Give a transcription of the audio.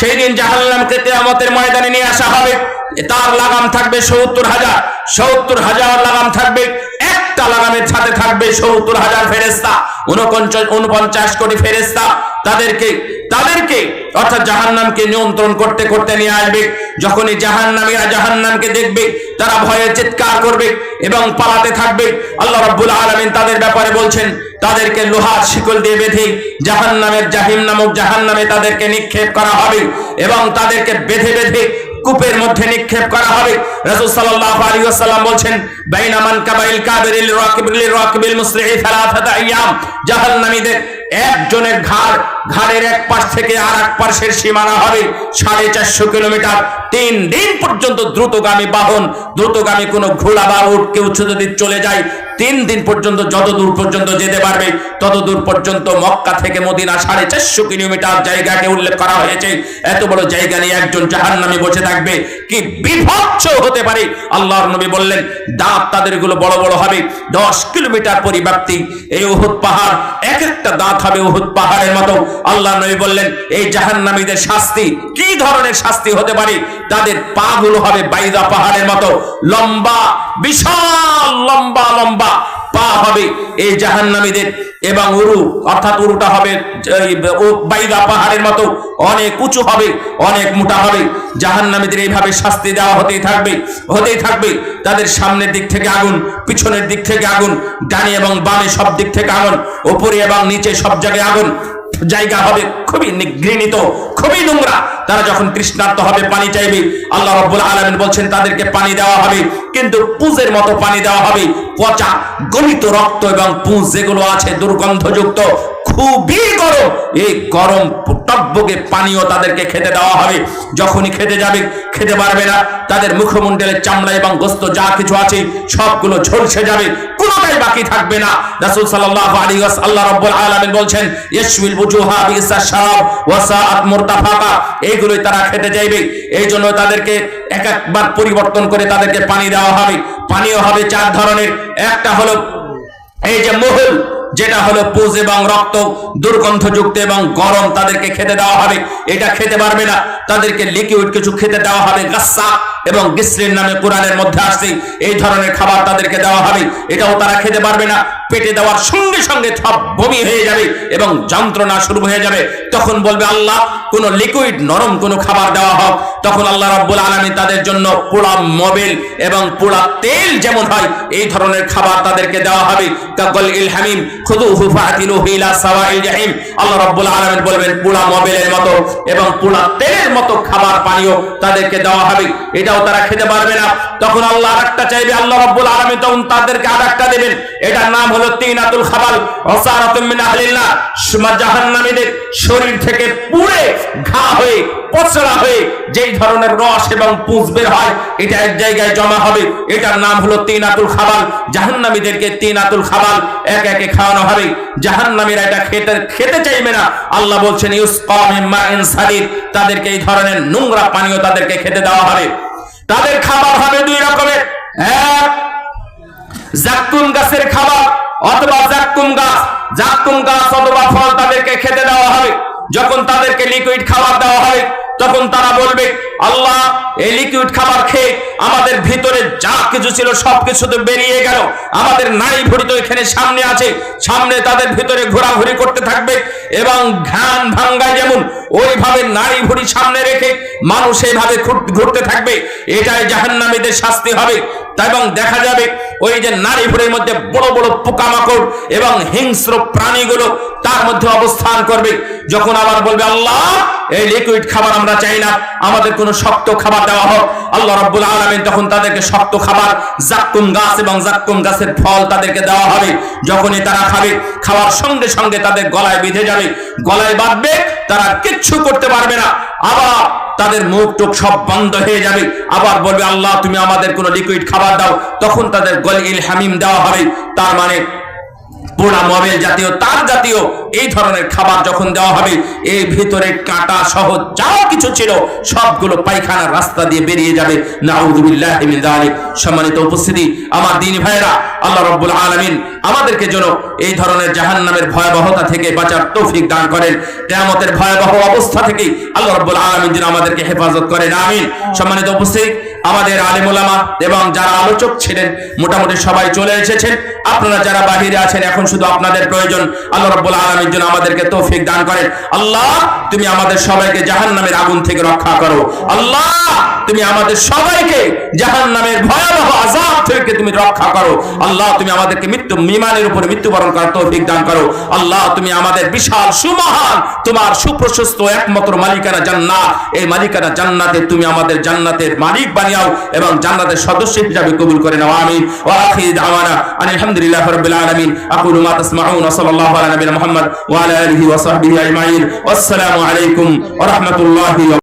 সেই দিন জাহান্নামকে কিয়ামতের ময়দানে নিয়ে আসা হবে। তার লাগাম থাকবে সত্তর হাজার সত্তর হাজার লাগাম থাকবে। একটা লাগামের সাথে থাকবে সত্তর হাজার ফেরেস্তা উনপঞ্চাশ উনপঞ্চাশ কোটি ফেরেস্তা তাদেরকে তাদেরকে অর্থাৎ জাহান্নামকে নিয়ন্ত্রণ করতে করতে নিয়ে আসবে। যখনই জাহান্নামীরা জাহান্নামকে দেখবে, তারা ভয়ে চিৎকার করবে এবং পালাতে থাকবে। আল্লাহ রাব্বুল আলামিন তাদের ব্যাপারে বলছেন, তাদেরকে লোহার শিকল দিয়ে বেঁধে জাহান্নামের জাহিম নামক জাহান্নামে তাদেরকে নিক্ষেপ করা হবে এবং তাদেরকে বেঁধে বেঁধে কূপের মধ্যে নিক্ষেপ করা হবে। রাসূল সাল্লাল্লাহু আলাইহি ওয়াসাল্লাম বলছেন বাইনা মান কাবাইল কাবিরিল রাকিবিল রাকিবিল মুসলিহি সালাসাতা আইয়াম। জাহান্নামীদের একজনের ঘাড়, ঘাড়ের এক পাশ থেকে আর এক পাশের সীমানা হবে সাড়ে চারশো কিলোমিটার। তিন দিন পর্যন্ত দ্রুতগামী বাহন, দ্রুতগামী কোনো ঘোড়া বা উট কেউ যদি চলে যায় তিন দিন পর্যন্ত যত দূর পর্যন্ত যেতে পারবে, তত দূর পর্যন্ত মক্কা থেকে মদিনা সাড়ে চারশো কিলোমিটার জায়গাকে উল্লেখ করা হয়েছে। এত বড় জায়গা নিয়ে একজন জাহান্নামী বসে থাকবে। কি বিভৎস হতে পারে? আল্লাহর নবী বললেন, দাঁত তাদেরগুলো বড় বড় হবে, দশ কিলোমিটার পরিব্যাপ্তি। এই উহুদ পাহাড়, এক একটা দাঁত হবে উহুদ পাহাড়ের মতো। আল্লাহ নবী বললেন, এই জাহান্নামীদের শাস্তি কি ধরনের শাস্তি হতে পারে? তাদের পা গুলো হবে বাইদা পাহাড়ের মতো। লম্বা, বিশাল লম্বা লম্বা পা হবে। এই জাহান্নামীদের এবং উরু, অর্থাৎ উরুটা হবে বাইদা পাহাড়ের মতো। অনেক উঁচু হবে, অনেক মোটা হবে। জাহান নামীদের এইভাবে শাস্তি দেওয়া হতেই থাকবে হতেই থাকবে। তাদের সামনের দিক থেকে আগুন, পিছনের দিক থেকে আগুন, ডানে এবং বামে সব দিক থেকে আগুন, ওপরে এবং নিচে সব জায়গায় আগুন। জায়গা হবে খুবই নিঘৃণিত খুবই নোংরা। তারা যখন তৃষ্ণার্ত হবে, পানি চাইবে, আল্লাহ রব্বুল আলামিন বলছেন, তাদেরকে পানি দেওয়া হবে, কিন্তু পুঁজের মতো পানি দেওয়া হবে। পচা, গলিত রক্ত এবং পুঁজ যেগুলো আছে, দুর্গন্ধযুক্ত, খুবই এই গরম টকবগে পানীয় তাদেরকে খেতে দেওয়া হবে। যখনই খেতে যাবে, খেতে পারবে না। তাদের মুখমণ্ডলের চামড়া এবং গোস্ত যা কিছু আছে, সবগুলো ঝলসে যাবে। কোনোটাই বাকি থাকবে না। রাসূল সাল্লাল্লাহু আলাইহি আল্লাহ রাব্বুল আলামিন বলছেন ইয়াশউল বুজুহা বিসা শারাব ওয়া সাআত মুরতাফাকা। এইগুলোই তারা খেতে চাইবে। এই জন্য তাদেরকে এক একবার পরিবর্তন করে তাদেরকে পানি দেওয়া হবে। পানীয় হবে চার ধরনের। একটা হলো এই যে মহুল যেটা হলো পুজ এবং রক্ত, দুর্গন্ধযুক্ত এবং গরম তাদেরকে খেতে দেওয়া হবে। এটা খেতে পারবে না। তাদেরকে লিকুইড কিছু খেতে দেওয়া হবে। গাসা এবং গিসরিন নামে কোরআনের মধ্যে আসছে, এই ধরনের খাবার তাদেরকে দেওয়া হবে। এটাও তারা খেতে পারবে না। পেটে দেওয়ার সঙ্গে সঙ্গে সব বমি হয়ে যাবে এবং যন্ত্রণা শুরু হয়ে যাবে। তখন বলবে আল্লাহ, কোন লিকুইড নরম কোনো খাবার দেওয়া হোক। তখন আল্লাহ রাব্বুল আলামিন তাদের জন্য পোড়া মোবিল এবং পোড়া তেল যেমন হয়, এই ধরনের খাবার তাদেরকে দেওয়া হবে। কাকল ইল হামিম খুদুহু ফাতিলুহু ইলা সাওয়াইল জাহিম। আল্লাহ রাব্বুল আলামিন বলবেন, পোড়া মোবিলের মতো এবং পোড়া তেলের মতো খাবার পানীয় তাদেরকে দেওয়া হবে। এটাও তারা খেতে পারবে না। তখন আল্লাহ আরেকটা চাইবে, আল্লাহ রাব্বুল আলামিন তখন তাদেরকে আরেকটা দেবেন। এটার নাম হলো তিনাতুল খাবাল ওসারাতুম মিন আহলিল্লাহ। জাহান্নামীদের শরীর থেকে পুড়ে ঘা হয়ে পচড়া হয়ে যেই ধরনের রস এবং পুঁজ বের হয়, এটা এক জায়গায় জমা হবে। এটার নাম হলো তিনাতুল খাবাল। জাহান্নামীদেরকে তিনাতুল খাবাল এক একে খাওয়ানো হবে। জাহান্নামীরা এটা খেতে খেতে চাইবে না। আল্লাহ বলছেন মাইন সাদিদ। তাদেরকে এই ধরনের নোংরা পানীয় তাদেরকে খেতে দেওয়া হবে। তাদের খাবার হবে দুই রকমের। এক জাক্কুম গাছের খাবার অথবা জাক্কুম গাছ। জাক্কুম গাছ অথবা ফল তাদেরকে খেতে দেওয়া হবে। যখন তাদেরকে লিকুইড খাবার দেওয়া হবে, তখন তারা বলবে, আল্লাহ, এই লিকুইড খাবার খেয়ে আমাদের ভিতরে যা কিছু ছিল সবকিছু তো বেরিয়ে গেল। আমাদের নাই ভুড়ি তো এখানে সামনে আছে। সামনে তাদের ভিতরে ঘোরাঘুরি করতে থাকবে এবং ঘ্রাণ ভাঙ্গায় যেমন ওইভাবে নারী ভুড়ি সামনে রেখে মানুষ এইভাবে ঘুর- ঘুরতে থাকবে, এটাই জাহান্নামীদের শাস্তি হবে। এবং দেখা যাবে ওই যে নারী ভুড়ির মধ্যে বড় বড় পোকামাকড় এবং হিংস্র প্রাণীগুলো তার মধ্যে অবস্থান করবে, যখন আবার বলবে, আল্লাহ, এই লিকুইড খাবার আমরা চাই না, আমাদের কোনো শক্ত খাবার দেওয়া হোক। আল্লাহ রাব্বুল আলামিন তখন তাদেরকে শক্ত খাবার, জাক্কুম গাছ এবং জাক্কুম গাছের ফল তাদেরকে দেওয়া হবে। যখনই তারা খাবে, খাওয়ার সঙ্গে সঙ্গে তাদের গলায় বিঁধে যাবে। গলায় বাঁধবে, তারা কিচ্ছু করতে পারবে না। আবার তাদের মুখ টুক সব বন্ধ হয়ে যাবে। আবার বলবে, আল্লাহ, তুমি আমাদের কোনো লিকুইড খাবার দাও। তখন তাদের গল ইল হামিম দেওয়া হবে। তার মানে পোড়া মোবাইল জাতীয়, তার জাতীয় এই ধরনের খাবার যখন দেওয়া হবে, এর ভিতরে কাঁটা সহ যা কিছু ছিল, সবগুলো পায়খানার রাস্তা দিয়ে বেরিয়ে যাবে। নাউযুবিল্লাহি যালিক সম্মানিত উপস্থিতি, আমার দিনী ভাইরা আল্লাহ রাব্বুল আলামিন আমাদেরকে যেন এই ধরনের জাহান্নামের ভয়াবহতা থেকে বাঁচার তৌফিক দান করেন। কিয়ামতের ভয়াবহ অবস্থা থেকে আল্লাহ রাব্বুল আলামিন যেন আমাদেরকে হেফাজত করেন। আমিন। সম্মানিত উপস্থিতি আমাদের আলিমুলামা এবং যারা আলোচক ছিলেন, মোটামুটি সবাই চলে এসেছেন। আপনারা যারা বাহিরে আছেন, এখন শুধু আপনাদের প্রয়োজন। আল্লাহ রব্বুল আলামিন যেন আমাদেরকে তৌফিক দান করেন। আল্লাহ, তুমি আমাদের সবাইকে জাহান্নামের আগুন থেকে রক্ষা করো। আল্লাহ তুমি আমাদের সবাইকে জাহান্নামের ভয়াবহ আযাব থেকে তুমি রক্ষা করো। আল্লাহ, তুমি আমাদেরকে মৃত্যু বিমানের উপরে মৃত্যুবরণ করার তৌফিক দান করো। আল্লাহ, তুমি আমাদের বিশাল, সুমহান, তোমার সুপ্রশস্ত একমাত্র মালিকানা জান্নাত। এই মালিকানা জান্নাতে তুমি আমাদের জান্নাতের মালিক বানিয়াও এবং জান্নাতের সদস্য হিসাবে কবুল করে নাও। আমিন। ওয়া আখির দাওয়ানা আলহামদুলিল্লাহ রাব্বিল আলামিন। আকুলু মা তাসমাউন। ওয়া সাল্লাল্লাহু আলা নবিয়িনা মুহাম্মদ ওয়া আলা আলিহি ওয়া সাহবিহি আজমাইন। ওয়াসসালামু আলাইকুম ওয়া রাহমাতুল্লাহি ওয়া